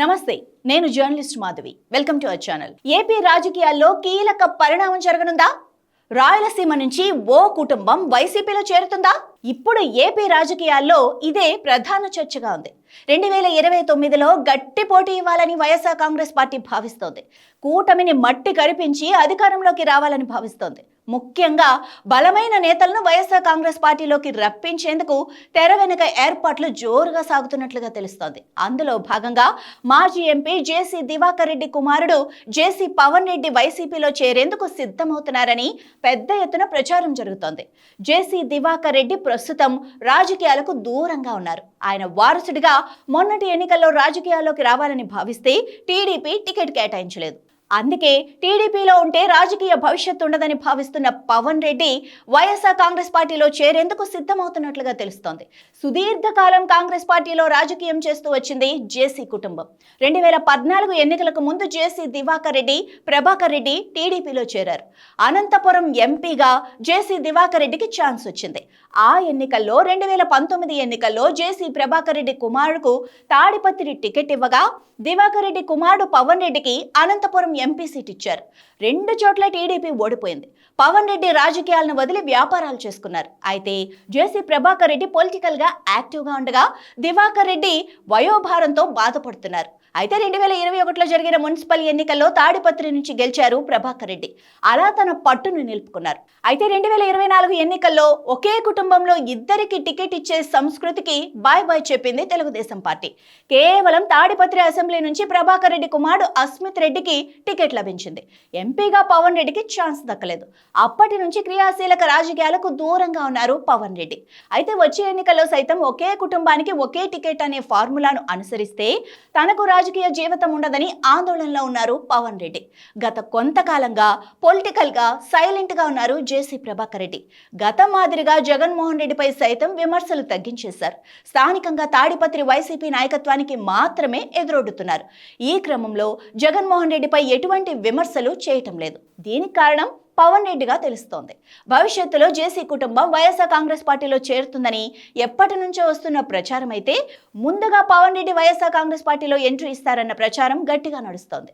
నమస్తే నేను journalist Madhavi. Welcome to our channel. AP రాజకీయాల్లో కీలక పరిణామం జరగనుందా? రాయలసీమ నుంచి ఓ కుటుంబం వైసీపీలో చేరుతుందా? ఇప్పుడు ఏపీ రాజకీయాల్లో ఇదే ప్రధాన చర్చగా ఉంది. రెండు వేల ఇరవై తొమ్మిదిలో గట్టి పోటీ ఇవ్వాలని వైఎస్ఆర్ కాంగ్రెస్ పార్టీ భావిస్తోంది. కూటమిని మట్టి కరిపించి అధికారంలోకి రావాలని భావిస్తోంది. ముఖ్యంగా బలమైన నేతలను వైఎస్ఆర్ కాంగ్రెస్ పార్టీలోకి రప్పించేందుకు తెర వెనుక ఏర్పాట్లు జోరుగా సాగుతున్నట్లుగా తెలుస్తోంది. అందులో భాగంగా మాజీ ఎంపీ జేసీ దివాకర్ రెడ్డి కుమారుడు జేసీ పవన్ రెడ్డి వైసీపీలో చేరేందుకు సిద్ధమవుతున్నారని పెద్ద ఎత్తున ప్రచారం జరుగుతోంది. జేసీ దివాకర్ రెడ్డి ప్రస్తుతం రాజకీయాలకు దూరంగా ఉన్నారు. ఆయన వారసుడిగా మొన్నటి ఎన్నికల్లో రాజకీయాల్లోకి రావాలని భావిస్తే టీడీపీ టికెట్ కేటాయించలేదు. అందుకే టీడీపీలో ఉంటే రాజకీయ భవిష్యత్తు ఉండదని భావిస్తున్న పవన్ రెడ్డి వైఎస్ఆర్ కాంగ్రెస్ పార్టీలో చేరేందుకు సిద్ధమవుతున్నట్లుగా తెలుస్తోంది. సుదీర్ఘకాలం కాంగ్రెస్ పార్టీలో రాజకీయం చేస్తూ వచ్చింది జేసీ కుటుంబం. రెండు వేల పద్నాలుగు ఎన్నికలకు ముందు జేసీ దివాకర్ రెడ్డి ప్రభాకర్ రెడ్డి టీడీపీలో చేరారు. అనంతపురం ఎంపీగా జేసీ దివాకర్ రెడ్డికి ఛాన్స్ వచ్చింది. ఆ ఎన్నికల్లో రెండు వేల పంతొమ్మిది ఎన్నికల్లో జేసీ ప్రభాకర్ రెడ్డి కుమారుడుకు తాడిపత్రి టికెట్ ఇవ్వగా దివాకర్ రెడ్డి కుమారుడు పవన్ రెడ్డికి అనంతపురం ఎంపీ సీట్ ఇచ్చారు. రెండు చోట్ల టీడీపీ ఓడిపోయింది. పవన్ రెడ్డి రాజకీయాలను వదిలి వ్యాపారాలు చేసుకున్నారు. అయితే జేసీ ప్రభాకర్ రెడ్డి పొలిటికల్గా యాక్టివ్గా ఉండగా దివాకర్ రెడ్డి వయోభారంతో బాధపడుతున్నారు. అయితే రెండు వేల ఇరవై ఒకటిలో జరిగిన మున్సిపల్ ఎన్నికల్లో తాడిపత్రి నుంచి గెలిచారు ప్రభాకర్ రెడ్డి. అలా తన పట్టును నిలుపుకున్నారు. అయితే రెండు వేల ఇరవై నాలుగు ఎన్నికల్లో ఒకే కుటుంబంలో ఇద్దరికి టికెట్ ఇచ్చే సంస్కృతికి బాయ్ బాయ్ చెప్పింది తెలుగుదేశం పార్టీ. కేవలం తాడిపత్రి అసెంబ్లీ నుంచి ప్రభాకర్ రెడ్డి కుమారుడు అస్మిత్ రెడ్డికి టికెట్ లభించింది. ఎంపీగా పవన్ రెడ్డికి ఛాన్స్ దక్కలేదు. అప్పటి నుంచి క్రియాశీలక రాజకీయాలకు దూరంగా ఉన్నారు పవన్ రెడ్డి. అయితే వచ్చే ఎన్నికల్లో సైతం ఒకే కుటుంబానికి ఒకే టికెట్ అనే ఫార్ములాను అనుసరిస్తే తనకు రాజకీయ జీవితం ఉండదని ఆందోళనలో ఉన్నారు పవన్ రెడ్డి. గత కొంతకాలంగా పొలిటికల్గా సైలెంట్గా ఉన్నారు జేసీ ప్రభాకర్ రెడ్డి. గత మాదిరిగా జగన్మోహన్ రెడ్డిపై సైతం విమర్శలు తగ్గించేశారు. స్థానికంగా తాడిపత్రి వైసీపీ నాయకత్వానికి మాత్రమే ఎదురొడ్డుతున్నారు. ఈ క్రమంలో జగన్మోహన్ రెడ్డిపై ఎటువంటి విమర్శలు చేయటం లేదు. దీనికి కారణం పవన్ రెడ్డిగా తెలుస్తోంది. భవిష్యత్తులో జేసీ కుటుంబం వైఎస్ఆర్ కాంగ్రెస్ పార్టీలో చేరుతుందని ఎప్పటి నుంచో వస్తున్న ప్రచారం అయితే ముందుగా పవన్ రెడ్డి వైఎస్ఆర్ కాంగ్రెస్ పార్టీలో ఎంట్రీ ఇస్తారన్న ప్రచారం గట్టిగా నడుస్తోంది.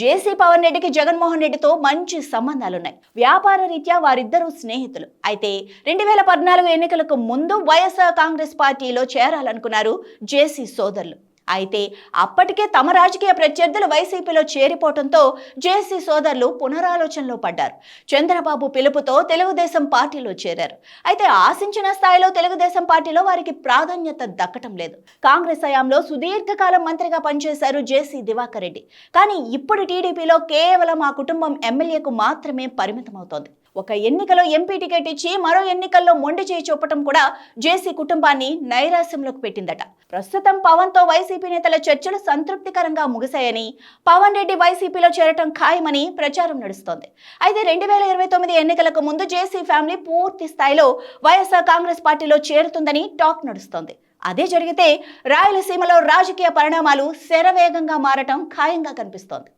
జేసీ పవన్ రెడ్డికి జగన్మోహన్ రెడ్డితో మంచి సంబంధాలున్నాయి. వ్యాపార రీత్యా వారిద్దరూ స్నేహితులు. అయితే రెండు వేల పద్నాలుగు ఎన్నికలకు ముందు వైఎస్ఆర్ కాంగ్రెస్ పార్టీలో చేరాలనుకున్నారు జేసీ సోదరులు. అయితే అప్పటికే తమ రాజకీయ ప్రత్యర్థులు వైసీపీలో చేరిపోవడంతో జేసీ సోదరులు పునరాలోచనలో పడ్డారు. చంద్రబాబు పిలుపుతో తెలుగుదేశం పార్టీలో చేరారు. అయితే ఆశించిన స్థాయిలో తెలుగుదేశం పార్టీలో వారికి ప్రాధాన్యత దక్కటం లేదు. కాంగ్రెస్ హయాంలో సుదీర్ఘకాలం మంత్రిగా పనిచేశారు జేసీ దివాకర్ రెడ్డి. కానీ ఇప్పుడు టీడీపీలో కేవలం ఆ కుటుంబం ఎమ్మెల్యేకు మాత్రమే పరిమితమవుతోంది. ఒక ఎన్నికలో ఎంపీ టికెట్ ఇచ్చి మరో ఎన్నికల్లో మొండి చేయి చూపటం కూడా జేసీ కుటుంబాన్ని నైరాశ్యంలోకి పెట్టిందట. ప్రస్తుతం పవన్తో వైసీపీ నేతల చర్చలు సంతృప్తికరంగా ముగిశాయని పవన్ రెడ్డి వైసీపీలో చేరటం ఖాయమని ప్రచారం నడుస్తోంది. అయితే రెండు వేల ఇరవై తొమ్మిది ఎన్నికలకు ముందు జేసీ ఫ్యామిలీ పూర్తి స్థాయిలో వైఎస్ఆర్ కాంగ్రెస్ పార్టీలో చేరుతుందని టాక్ నడుస్తోంది. అదే జరిగితే రాయలసీమలో రాజకీయ పరిణామాలు శరవేగంగా మారటం ఖాయంగా కనిపిస్తోంది.